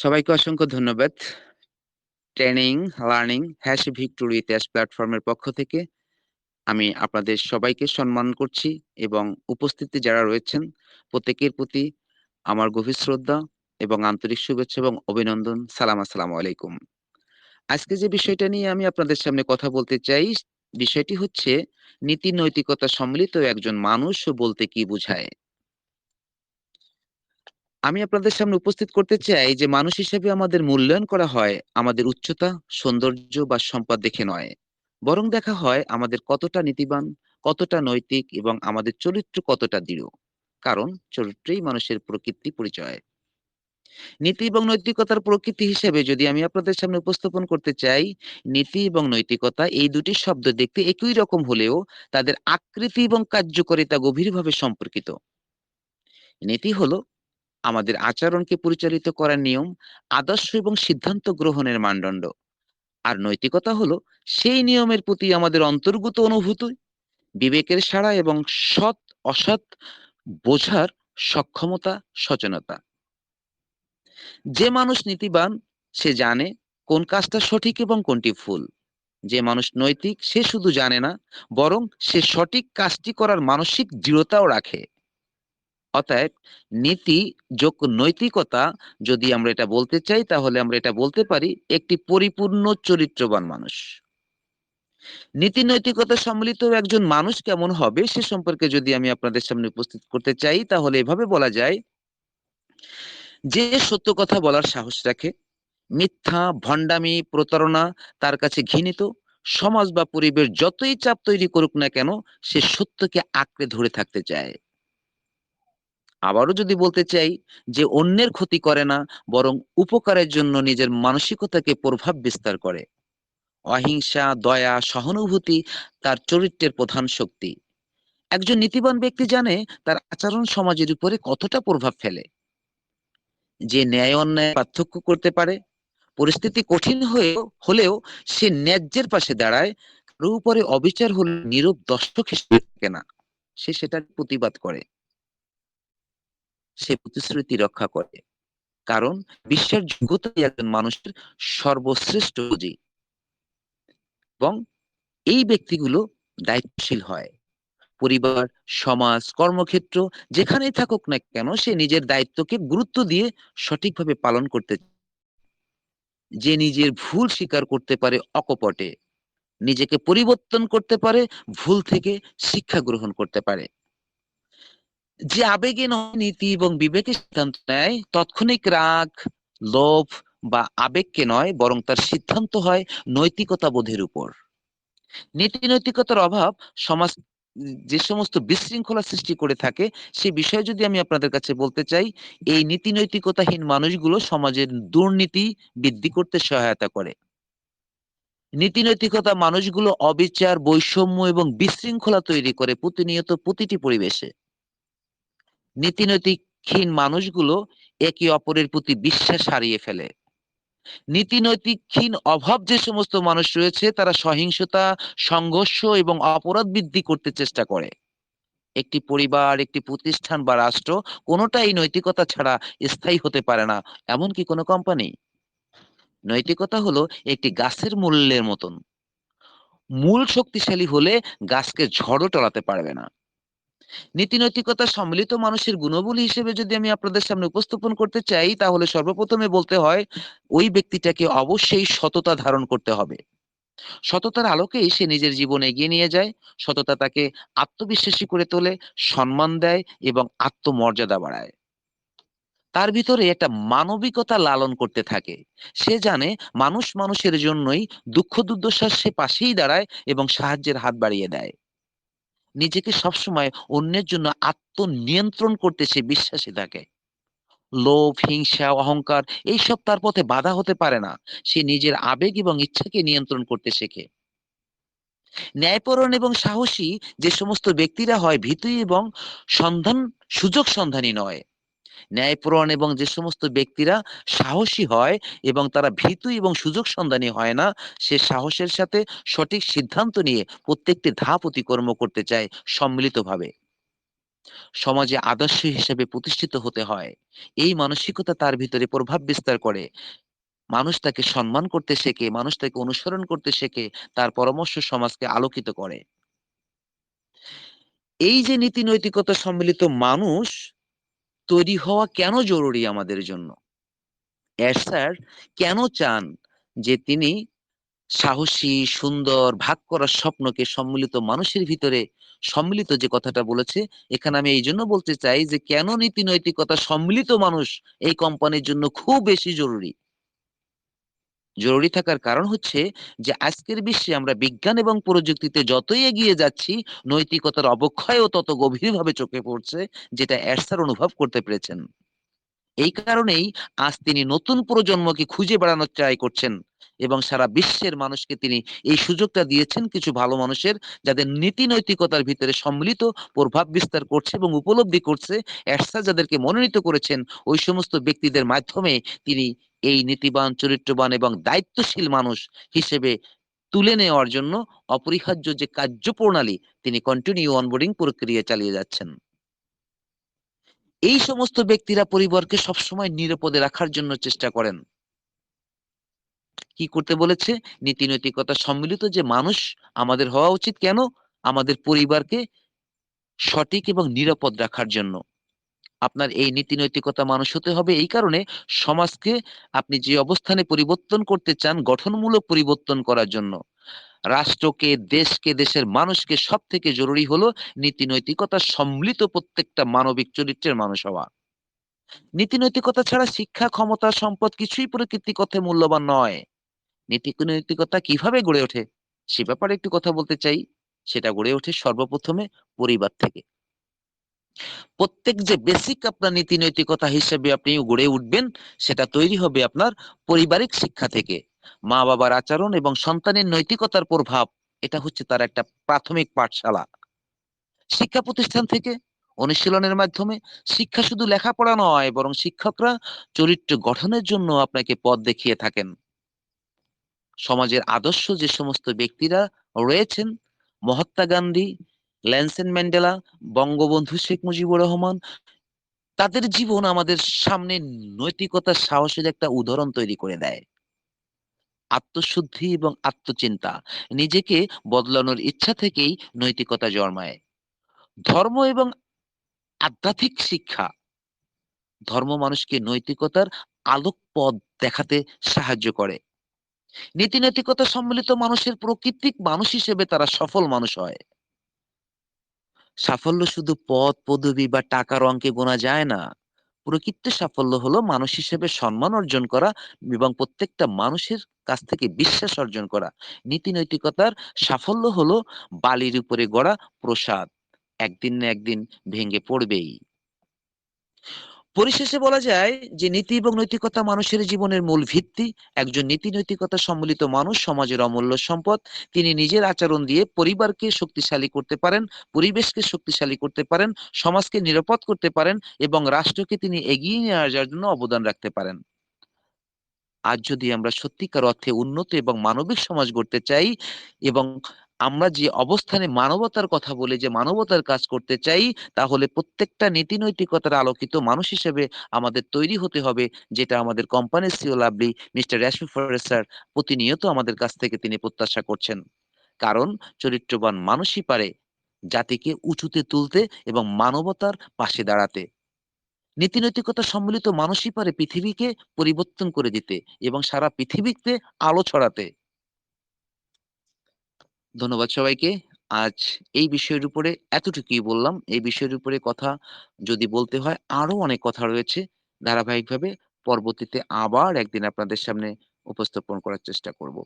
সবাইকে অসংখ্য ধন্যবাদ। ট্রেনিং, লার্নিং, হ্যাশ ভিক্টোরি ইতিহাস প্ল্যাটফর্মের পক্ষ থেকে আমি আপনাদের সবাইকে সম্মান করছি এবং উপস্থিতি যারা রয়েছেন প্রত্যেকের প্রতি আমার গভীর শ্রদ্ধা এবং আন্তরিক শুভেচ্ছা এবং অভিনন্দন। সালাম আসসালামু আলাইকুম। আজকে যে বিষয়টা নিয়ে আমি আপনাদের সামনে কথা বলতে চাই, বিষয়টি হচ্ছে নীতি নৈতিকতা সম্মিলিত একজন মানুষ বলতে কি বুঝায়? আমি আপনাদের সামনে উপস্থিত করতে চাই যে মানুষ হিসেবে আমাদের মূল্যায়ন করা হয় আমাদের উচ্চতা, সৌন্দর্য বা সম্পদ দেখে নয়। বরং দেখা হয় আমাদের কতটা নীতিবান, কতটা নৈতিক এবং আমাদের চরিত্র কতটা দৃঢ়। কারণ চরিত্রই মানুষের প্রকৃতি পরিচয়। নীতি এবং নৈতিকতার প্রকৃতি হিসেবে যদি আমি আপনাদের সামনে উপস্থাপন করতে চাই, নীতি এবং নৈতিকতা এই দুটি শব্দ দেখতে একই রকম হলেও তাদের আকৃতি এবং কার্যকারিতা গভীরভাবে সম্পর্কিত। নীতি হলো আমাদের আচরণকে পরিচালিত করার নিয়ম, আদর্শ এবং সিদ্ধান্ত গ্রহণের মানদণ্ড। আর নৈতিকতা হলো সেই নিয়মের প্রতি আমাদের অন্তর্গত অনুভূতি, বিবেকের সাড়া এবং সৎ অসৎ বোঝার সক্ষমতা, সচেতনতা। যে মানুষ নীতিবান সে জানে কোন কাজটা সঠিক এবং কোনটি ভুল। যে মানুষ নৈতিক সে শুধু জানে না বরং সে সঠিক কাজটি করার মানসিক দৃঢ়তাও রাখে। অতএব নীতি যোগ নৈতিকতা যদি আমরা এটা বলতে চাই তাহলে আমরা এটা বলতে পারি একটি পরিপূর্ণ চরিত্রবান মানুষ। নীতি নৈতিকতা সম্মিলিত একজন মানুষ কেমন হবে সে সম্পর্কে যদি আমি আপনাদের সামনে উপস্থিত করতে চাই তাহলে এভাবে বলা যায় যে সত্য কথা বলার সাহস রাখে, মিথ্যা, ভণ্ডামি, প্রতারণা তার কাছে ঘৃণিত, সমাজ বা পরিবেশ যতই চাপ তৈরি করুক না কেন সে সত্যকে আঁকড়ে ধরে থাকতে চায়। আবারও যদি বলতে চাই যে অন্যের ক্ষতি করে না বরং উপকারের জন্য নিজের মানসিকতাকে প্রভাব বিস্তার করে। অহিংসা, দয়া, সহানুভূতি তার চরিত্রের প্রধান শক্তি। একজন নীতিবান ব্যক্তি জানে তার আচরণ সমাজের উপরে কতটা প্রভাব ফেলে। যে ন্যায় অন্যায় পার্থক্য করতে পারে, পরিস্থিতি কঠিন হয়ে হলেও সে ন্যায্যের পাশে দাঁড়ায়, কারও উপরে অবিচার হলে নীরব দর্শক হিসেবে থাকে না। সে সেটার প্রতিবাদ করে। সে প্রতিশ্রুতি রক্ষা করে। কারণ বিশ্বের যোগ্যতাই একজন মানুষের সর্বশ্রেষ্ঠ পুঁজি। এবং এই ব্যক্তিগুলো দায়িত্বশীল হয়। পরিবার, সমাজ, কর্মক্ষেত্র যেখানেই থাকুক না কেন সে নিজের দায়িত্বকে গুরুত্ব দিয়ে সঠিকভাবে পালন করতে যে নিজের ভুল স্বীকার করতে পারে অকপটে, নিজেকে পরিবর্তন করতে পারে, ভুল থেকে শিক্ষা গ্রহণ করতে পারে। যে আবেগে নীতি এবং বিবেকে সিদ্ধান্ত নেয় তাৎক্ষণিক রাগ, লোভ বা আবেগকে নয় বরং তার সিদ্ধান্ত হয় নৈতিকতা বোধের উপর। নীতি নৈতিকতার অভাব সমাজ যে সমস্ত বিশৃঙ্খলা সৃষ্টি করে থাকে সে বিষয়ে যদি আমি আপনাদের কাছে বলতে চাই এই নীতি নৈতিকতাহীন মানুষগুলো সমাজের দুর্নীতি বৃদ্ধি করতে সহায়তা করে। নীতি নৈতিকতা মানুষগুলো অবিচার, বৈষম্য এবং বিশৃঙ্খলা তৈরি করে প্রতিনিয়ত প্রতিটি পরিবেশে। নীতিনৈতিকহীন মানুষগুলো একে অপরের প্রতি বিশ্বাস হারিয়ে ফেলে। নীতিনৈতিকহীন অভাব যে সমস্ত মানুষ রয়েছে তারা সহিংসতা, সংঘর্ষ এবং অপরাধ বৃদ্ধি করতে চেষ্টা করে। একটি পরিবার, একটি প্রতিষ্ঠান বা রাষ্ট্র কোনোটাই নৈতিকতা ছাড়া স্থায়ী হতে পারে না। এমনকি কোনো কোম্পানি। নৈতিকতা হলো একটি গাছের মূল্যের মতন। মূল শক্তিশালী হলে গাছকে ঝড়ও টলাতে পারবে না। নীতি নৈতিকতা সম্মিলিত মানুষের গুণাবলী হিসেবে যদি আমি আপনাদের সামনে উপস্থাপন করতে চাই তাহলে সর্বপ্রথমে বলতে হয় ওই ব্যক্তিটাকে অবশ্যই সততা ধারণ করতে হবে। সততার আলোকেই সে নিজের জীবন এগিয়ে নিয়ে যায়। সততা তাকে আত্মবিশ্বাসী করে তোলে, সম্মান দেয় এবং আত্মমর্যাদা বাড়ায়। তার ভিতরে একটা মানবিকতা লালন করতে থাকে। সে জানে মানুষ মানুষের জন্যই দুঃখ দুর্দশার সে পাশেই দাঁড়ায় এবং সাহায্যের হাত বাড়িয়ে দেয়। নিজেকে সবসময় অন্যের জন্য আত্মনিয়ন্ত্রণ করতে সে বিশ্বাসী থাকে। লোভ, হিংসা, অহংকার এইসব তার পথে বাধা হতে পারে না। সে নিজের আবেগ এবং ইচ্ছাকে নিয়ন্ত্রণ করতে শেখে। ন্যায়পরণ এবং সাহসী যে সমস্ত ব্যক্তিরা হয় ভীতু এবং সন্ধান সুযোগ সন্ধানী নয়। ন্যায়পরায়ণ এবং যে সমস্ত ব্যক্তিরা সাহসী হয় এবং তারা ভীতু এবং সুযোগ সন্ধানী হয় না, সে সাহসের সাথে সঠিক সিদ্ধান্ত নিয়ে প্রত্যেকটি ধাপ অতিক্রম করতে চায় সম্মিলিতভাবে। সমাজে আদর্শ হিসেবে প্রতিষ্ঠিত হতে হয়। এই মানসিকতা তার ভিতরে প্রভাব বিস্তার করে। মানুষ তাকে সম্মান করতে শেখে, মানুষ তাকে অনুসরণ করতে শেখে, তার পরামর্শ সমাজকে আলোকিত করে। এই যে নীতি নৈতিকতা সম্মিলিত মানুষ তৈরি হওয়া কেন জরুরি আমাদের জন্য? এরশাদ কেন চান যে তিনি সাহসী, সুন্দর, ভাগ করার স্বপ্নকে সম্মিলিত মানুষের ভিতরে সম্মিলিত যে কথাটা বলেছে, এখানে আমি এই জন্য বলতে চাই যে কেন নীতি নৈতিকতা সম্মিলিত মানুষ এই কোম্পানির জন্য খুব বেশি জরুরি। জরুরি থাকার কারণ হচ্ছে যে আজকের বিশ্বে আমরা বিজ্ঞান এবং প্রযুক্তিতে যতই এগিয়ে যাচ্ছি, নৈতিকতার অবক্ষয়ও তত গভীরভাবে চোখে পড়ছে, যেটা এরশাদ অনুভব করতে পেরেছেন। এই কারণেই আজ তিনি নতুন প্রজন্মকে খুঁজে বেড়ানোর ট্রাই করছেন এবং সারা বিশ্বের মানুষকে তিনি এই সুযোগটা দিয়েছেন কিছু ভালো মানুষের যাদের নীতি নৈতিকতার ভিতরে সম্মিলিত প্রভাব বিস্তার করছে এবং উপলব্ধি করছে এরশাদ যাদেরকে মনোনীত করেছেন ওই সমস্ত ব্যক্তিদের মাধ্যমে তিনি এই নীতিবান, চরিত্রবান এবং দায়িত্বশীল মানুষ হিসেবে তুলে নেওয়ার জন্য অপরিহার্য যে কার্যপ্রণালী তিনি কন্টিনিউ অনবোর্ডিং প্রক্রিয়া চালিয়ে যাচ্ছেন। এই সমস্ত ব্যক্তিরা পরিবারকে সবসময় নিরাপদে রাখার জন্য চেষ্টা করেন। কি করতে বলেছে? নীতি নৈতিকতা সম্মিলিত যে মানুষ আমাদের হওয়া উচিত কেন? আমাদের পরিবারকে সঠিক এবং নিরাপদ রাখার জন্য। আপনার এই নীতি নৈতিকতা মানুষ হতে হবে এই কারণে সমাজকে আপনি যে অবস্থানে পরিবর্তন করতে চান গঠনমূলক পরিবর্তন করার জন্য। রাষ্ট্রকে, দেশকে, দেশের মানুষকে সব থেকে জরুরি হলো নীতি নৈতিকতা সম্মিলিত প্রত্যেকটা মানবিক চরিত্রের মানুষ হওয়া। নীতি নৈতিকতা ছাড়া শিক্ষা, ক্ষমতা, সম্পদ কিছুই প্রকৃতির কথায় মূল্যবান নয়। নীতি নৈতিকতা কীভাবে গড়ে ওঠে? সে ব্যাপারে একটু কথা বলতে চাই। সেটা গড়ে ওঠে সর্বপ্রথমে পরিবার থেকে। প্রত্যেক যে বেসিক আপনার নীতি নৈতিকতা হিসেবে আপনি গড়ে উঠবেন, সেটা তৈরি হবে আপনার পারিবারিক শিক্ষা থেকে। মা-বাবার আচরণ এবং সন্তানের নৈতিকতার প্রভাব, এটা হচ্ছে তার একটা প্রাথমিক পাঠশালা। শিক্ষা প্রতিষ্ঠান থেকে অনুশীলনের মাধ্যমে শিক্ষা শুধু লেখাপড়া নয়, বরং শিক্ষকরা চরিত্র গঠনের জন্য আপনাকে পথ দেখিয়ে থাকেন। সমাজের আদর্শ যে সমস্ত ব্যক্তিরা রয়েছেন, মহাত্মা গান্ধী, নেলসন ম্যান্ডেলা, বঙ্গবন্ধু শেখ মুজিবুর রহমান, তাদের জীবন আমাদের সামনে নৈতিকতার সাহসের একটা উদাহরণ তৈরি করে দেয়। আত্মশুদ্ধি এবং আত্মচিন্তা, নিজেকে বদলানোর ইচ্ছা থেকেই নৈতিকতা জন্মায়। ধর্ম এবং আধ্যাত্মিক শিক্ষা ধর্ম মানুষকে নৈতিকতার আলোক পথ দেখাতে সাহায্য করে। নীতি নৈতিকতা সম্মিলিত মানুষের প্রকৃতিক মানুষ হিসেবে তারা সফল মানুষ হয়। সাফল্য শুধু পদ, পদবি বা টাকার অঙ্কে গোনা যায় না। প্রকৃত সাফল্য হলো মানুষ হিসেবে সম্মান অর্জন করা এবং প্রত্যেকটা মানুষের কাছ থেকে বিশ্বাস অর্জন করা। নীতি নৈতিকতার সাফল্য হলো বালির উপরে গড়া প্রসাদ। একদিন না একদিন ভেঙে পড়বেই। পরিশেষে বলা যায় যে নীতি এবং নৈতিকতা মানুষের জীবনের মূল ভিত্তি। একজন নীতি নৈতিকতা সম্মিলিত মানুষ সমাজের অমূল্য সম্পদ। তিনি নিজের আচরণ দিয়ে পরিবারকে শক্তিশালী করতে পারেন, পরিবেশকে শক্তিশালী করতে পারেন, সমাজকে নিরাপদ করতে পারেন এবং রাষ্ট্রকে তিনি এগিয়ে নিয়ে যাওয়ার জন্য অবদান রাখতে পারেন। আজ যদি আমরা সত্যিকার অর্থে উন্নত এবং মানবিক সমাজ গড়তে চাই এবং আমরা যে অবস্থানে মানবতার কথা বলে যে মানবতার কাজ করতে চাই, তাহলে প্রত্যেকটা নীতি নৈতিকতার আলোকিত মানুষ হিসেবে আমাদের তৈরি হতে হবে, যেটা আমাদের কোম্পানির CEO lovely mister Reshmi forest sir প্রতিনিয়ত আমাদের কাছ থেকে তিনি প্রত্যাশা করছেন। কারণ চরিত্রবান মানুষই পারে জাতিকে উঁচুতে তুলতে এবং মানবতার পাশে দাঁড়াতে। নীতি নৈতিকতা সম্মিলিত মানুষই পারে পৃথিবীকে পরিবর্তন করে দিতে এবং সারা পৃথিবীতে আলো ছড়াতে। ধন্যবাদ সবাইকে। আজ এই বিষয়ের উপরে এতটুকুই বললাম। এই বিষয়ের উপরে কথা যদি বলতে হয় আরও অনেক কথা রয়েছে। ধারাবাহিকভাবে পরবর্তীতে আবার একদিন আপনাদের সামনে উপস্থাপন করার চেষ্টা করব।